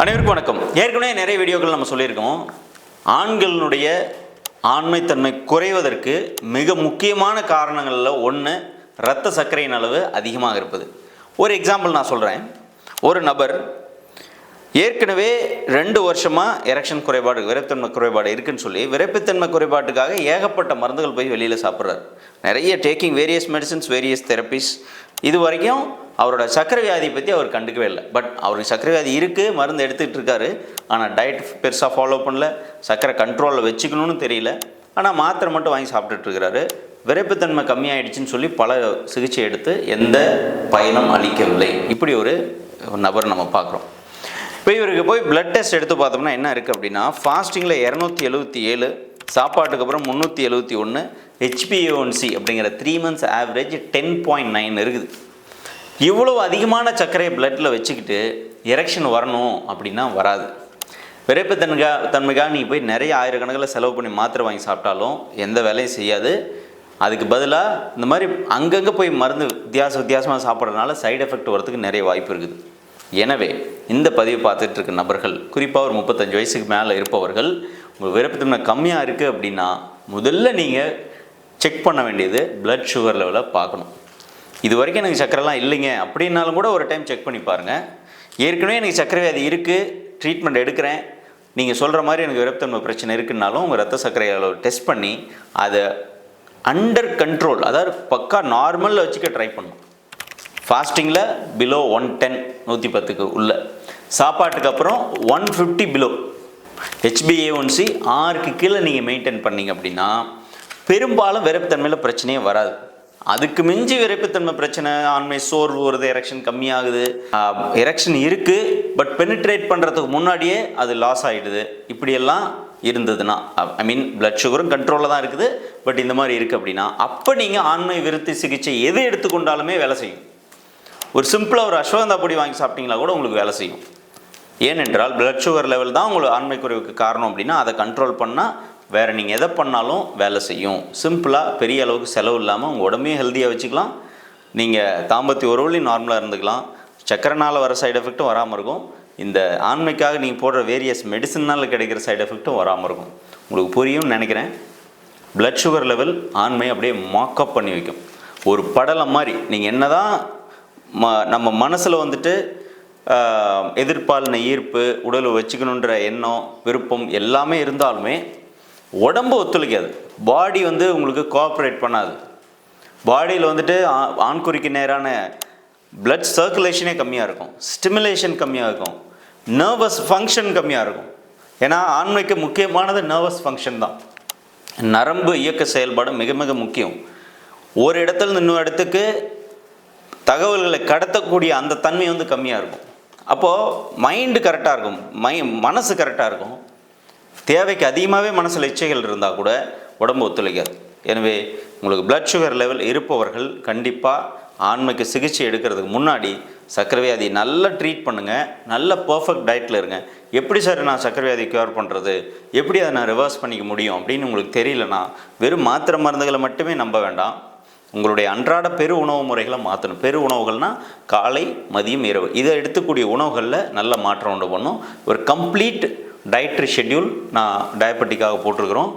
அனைவருக்கும் வணக்கம். ஏற்கனவே நிறைய வீடியோக்கள் நம்ம சொல்லியிருக்கோம். ஆண்களினுடைய ஆண்மைத்தன்மை குறைவதற்கு மிக முக்கியமான காரணங்களில் ஒன்று இரத்த சர்க்கரையின் அளவு அதிகமாக இருப்பது. ஒரு எக்ஸாம்பிள் நான் சொல்கிறேன் ஒரு நபர் ஏற்கனவே ரெண்டு வருஷமாக எரெக்ஷன் குறைபாடு விரைப்புத்தன்மை குறைபாடு இருக்குன்னு சொல்லி விரைப்புத்தன்மை குறைபாட்டுக்காக ஏகப்பட்ட மருந்துகள் போய் வெளியில் சாப்பிட்றாரு. நிறைய taking various medicines various therapies இது வரைக்கும் அவரோட சக்கரை வியாதி பற்றி அவர் கண்டுக்கவே இல்லை. பட் அவருக்கு சக்கரை வியாதி இருக்குது மருந்து எடுத்துக்கிட்டு இருக்காரு. ஆனால் டயட் பெருசாக ஃபாலோ பண்ணல. சக்கரை கண்ட்ரோலில் வச்சுக்கணும்னு தெரியல. ஆனால் மாத்திரை மட்டும் வாங்கி சாப்பிட்டுட்டு இருக்கிறாரு. விரைப்புத்தன்மை கம்மியாயிடுச்சுன்னு சொல்லி பல சிகிச்சை எடுத்து எந்த பயனும் அளிக்கவில்லை. இப்படி ஒரு நபர் நம்ம பார்க்குறோம். இப்போ இவருக்கு போய் பிளட் டெஸ்ட் எடுத்து பார்த்தோம்னா என்ன இருக்குது அப்படின்னா ஃபாஸ்டிங்கில் இரநூத்தி எழுபத்தி ஏழு சாப்பாட்டுக்கு அப்புறம் முந்நூற்றி எழுபத்தி ஒன்று ஹெச்பிஓன்சி அப்படிங்கிற three months average ten point nine இருக்குது. இவ்வளோ அதிகமான சர்க்கரையை பிளட்டில் வச்சுக்கிட்டு எரெக்ஷன் வரணும் அப்படின்னா வராது. விரைப்பு தன்மைக்கா தன்மைக்காக நீங்கள் போய் நிறைய ஆயிரக்கணக்கில் செலவு பண்ணி மாத்திரை வாங்கி சாப்பிட்டாலும் எந்த வேலையும் செய்யாது. அதுக்கு பதிலாக இந்த மாதிரி அங்கங்கே போய் மருந்து வித்தியாச வித்தியாசமாக சாப்பிட்றதுனால சைடு எஃபெக்ட் வரதுக்கு நிறைய வாய்ப்பு இருக்குது. எனவே இந்த பதிவை பார்த்துட்டு இருக்க நபர்கள் குறிப்பாக ஒரு முப்பத்தஞ்சு வயசுக்கு மேலே இருப்பவர்கள் உங்கள் விருப்பத்தன்மை கம்மியாக இருக்குது அப்படின்னா முதல்ல நீங்கள் செக் பண்ண வேண்டியது பிளட் சுகர் லெவலை பார்க்கணும். இது வரைக்கும் எனக்கு சக்கரைலாம் இல்லைங்க. அப்படின்னாலும் கூட ஒரு டைம் செக் பண்ணி பாருங்கள் ஏற்கனவே எனக்கு சக்கரை வியாதி இருக்குது ட்ரீட்மெண்ட் எடுக்கிறேன். நீங்கள் சொல்கிற மாதிரி எனக்கு விரப்தன்மை பிரச்சனை இருக்குன்னாலும் உங்கள் ரத்த சர்க்கரை அளவு டெஸ்ட் பண்ணி அதை அண்டர் கண்ட்ரோல் அதாவது பக்கா நார்மலில் வச்சுக்க ட்ரை பண்ணும் ஃபாஸ்டிங்கில் பிலோ ஒன் டென் நூற்றி பத்துக்கு உள்ள சாப்பாட்டுக்கு அப்புறம் ஒன் ஃபிஃப்டி பிலோ ஹெச்பிஏஒன்சி ஆறுக்கு கீழே நீங்கள் மெயின்டைன் பண்ணீங்க அப்படின்னா பெரும்பாலும் விரைப்புத்தன்மையில் பிரச்சனையே வராது. அதுக்கு மிஞ்சி விரைப்புத்தன்மை பிரச்சனை ஆண்மை சோர்வு வருது எரெக்ஷன் கம்மியாகுது. எரெக்ஷன் இருக்குது பட் பெனிட்ரேட் பண்ணுறதுக்கு முன்னாடியே அது லாஸ் ஆகிடுது இப்படியெல்லாம் இருந்ததுன்னா ஐ மீன் பிளட் சுகரும் கண்ட்ரோலில் தான் இருக்குது பட் இந்த மாதிரி இருக்குது அப்படின்னா அப்போ நீங்கள் ஆண்மை விருத்தி சிகிச்சை எது எடுத்துக்கொண்டாலுமே வேலை செய்யும். ஒரு சிம்பிளாக ஒரு அஸ்வகந்தா பொடி வாங்கி சாப்பிட்டீங்களா கூட உங்களுக்கு வேலை செய்யும். ஏனென்றால் பிளட் சுகர் லெவல் தான் உங்களுக்கு ஆண்மை குறைவுக்கு காரணம் அப்படின்னா அதை கண்ட்ரோல் பண்ணால் வேறு நீங்கள் எதை பண்ணாலும் வேலை செய்யும். சிம்பிளாக பெரிய அளவுக்கு செலவு இல்லாமல் உங்கள் உடம்பையும் ஹெல்த்தியாக வச்சுக்கலாம். நீங்கள் தாம்பத்திய உறவுலையும் நார்மலாக இருந்துக்கலாம். சக்கரனால் வர சைடு எஃபெக்ட்டும் வராமல் இருக்கும். இந்த ஆண்மைக்காக நீங்கள் போடுற வேரியஸ் மெடிசனால் கிடைக்கிற சைடு எஃபெக்ட்டும் வராமல் இருக்கும். உங்களுக்கு புரியும்னு நினைக்கிறேன். பிளட் சுகர் லெவல் ஆண்மை அப்படியே மாக்கப் பண்ணி வைக்கும். ஒரு படலம் மாதிரி நீங்கள் என்ன தான் ம நம்ம மனசில் வந்துட்டு எதிர்பாலின எதிர்ப்பாலின ஈர்ப்பு உடலை வச்சுக்கணுன்ற எண்ணம் விருப்பம் எல்லாமே இருந்தாலுமே உடம்பு ஒத்துழைக்காது. பாடி வந்து உங்களுக்கு கோஆப்ரேட் பண்ணாது. பாடியில் வந்துட்டு ஆ- ஆண்குறிக்கு நேரான பிளட் சர்க்குலேஷனே கம்மியாக இருக்கும். ஸ்டிமுலேஷன் கம்மியாக இருக்கும். நர்வஸ் ஃபங்க்ஷன் கம்மியாக இருக்கும். ஏன்னா ஆண்மைக்கு முக்கியமானது நர்வஸ் ஃபங்க்ஷன் தான். நரம்பு இயக்க செயல்பாடு மிக மிக முக்கியம். ஒரு இடத்துல இன்னொரு இடத்துக்கு தகவல்களை கடத்தக்கூடிய அந்த தன்மை வந்து கம்மியாக இருக்கும். அப்போது மைண்டு கரெக்டாக இருக்கும். மை மனசு கரெக்டாக இருக்கும். தேவைக்கு அதிகமாகவே மனசில் இச்சைகள் இருந்தால் கூட உடம்பு ஒத்துழைக்காது. எனவே உங்களுக்கு பிளட் சுகர் லெவல் இருப்பவர்கள் கண்டிப்பாக ஆண்மைக்கு சிகிச்சை எடுக்கிறதுக்கு முன்னாடி சக்கரவியாதி நல்லா ட்ரீட் பண்ணுங்கள் நல்ல பர்ஃபெக்ட் டயட்டில் இருங்க. எப்படி சார் நான் சக்கரவியாதி வியாதி க்யூர் பண்ணுறது எப்படி அதை நான் ரிவர்ஸ் பண்ணிக்க முடியும்? அப்படின்னு உங்களுக்கு தெரியலனா வெறும் மாத்திரை மருந்துகளை மட்டுமே நம்ப வேண்டாம். உங்களுடைய அன்றாட பெரு உணவு முறைகளை மாற்றணும் பெரு உணவுகள்னால் காலை மதியம் இரவு. இதை எடுத்துக்கூடிய உணவுகளில் நல்ல மாற்றம் உண்டு பண்ணும். ஒரு கம்ப்ளீட் டயட்ரி ஷெட்யூல் நான் டயபெட்டிக்காக போட்டிருக்கிறோம்.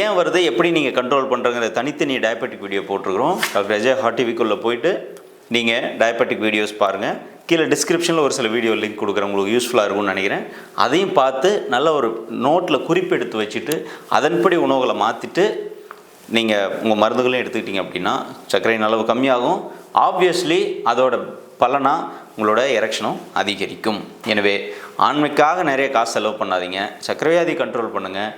ஏன் வருது எப்படி நீங்கள் கண்ட்ரோல் பண்ணுறங்கிற தனித்தனி டயபெட்டிக் வீடியோ போட்டிருக்கிறோம். டாக்டர் அஜய் ஹாட்டிவிக்குள்ளே போயிட்டு நீங்கள் டயபெட்டிக் வீடியோஸ் பாருங்கள் கீழே டிஸ்கிரிப்ஷனில் ஒரு சில வீடியோ லிங்க் கொடுக்குறேன். உங்களுக்கு யூஸ்ஃபுல்லாக இருக்கும்னு நினைக்கிறேன். அதையும் பார்த்து நல்ல ஒரு நோட்டில் குறிப்பெடுத்து வச்சுட்டு அதன்படி உணவுகளை மாற்றிட்டு நீங்கள் உங்கள் மருந்துகளையும் எடுத்துக்கிட்டீங்க அப்படின்னா சர்க்கரையின் அளவு கம்மியாகும். ஆப்வியஸ்லி அதோட பலனாக உங்களோட எரெக்ஷனும் அதிகரிக்கும். எனவே ஆண்மைக்காக நிறைய காசு செலவு பண்ணாதீங்க. சர்க்கரை வியாதி கண்ட்ரோல் பண்ணுங்கள்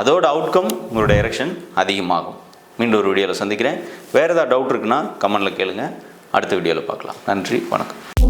அதோட அவுட்கம் உங்களோட எரக்ஷன் அதிகமாகும். மீண்டும் ஒரு வீடியோவில் சந்திக்கிறேன். வேறு ஏதாவது டவுட் இருக்குன்னா கமெண்டில் கேளுங்கள் அடுத்த வீடியோவில் பார்க்கலாம். நன்றி. வணக்கம்.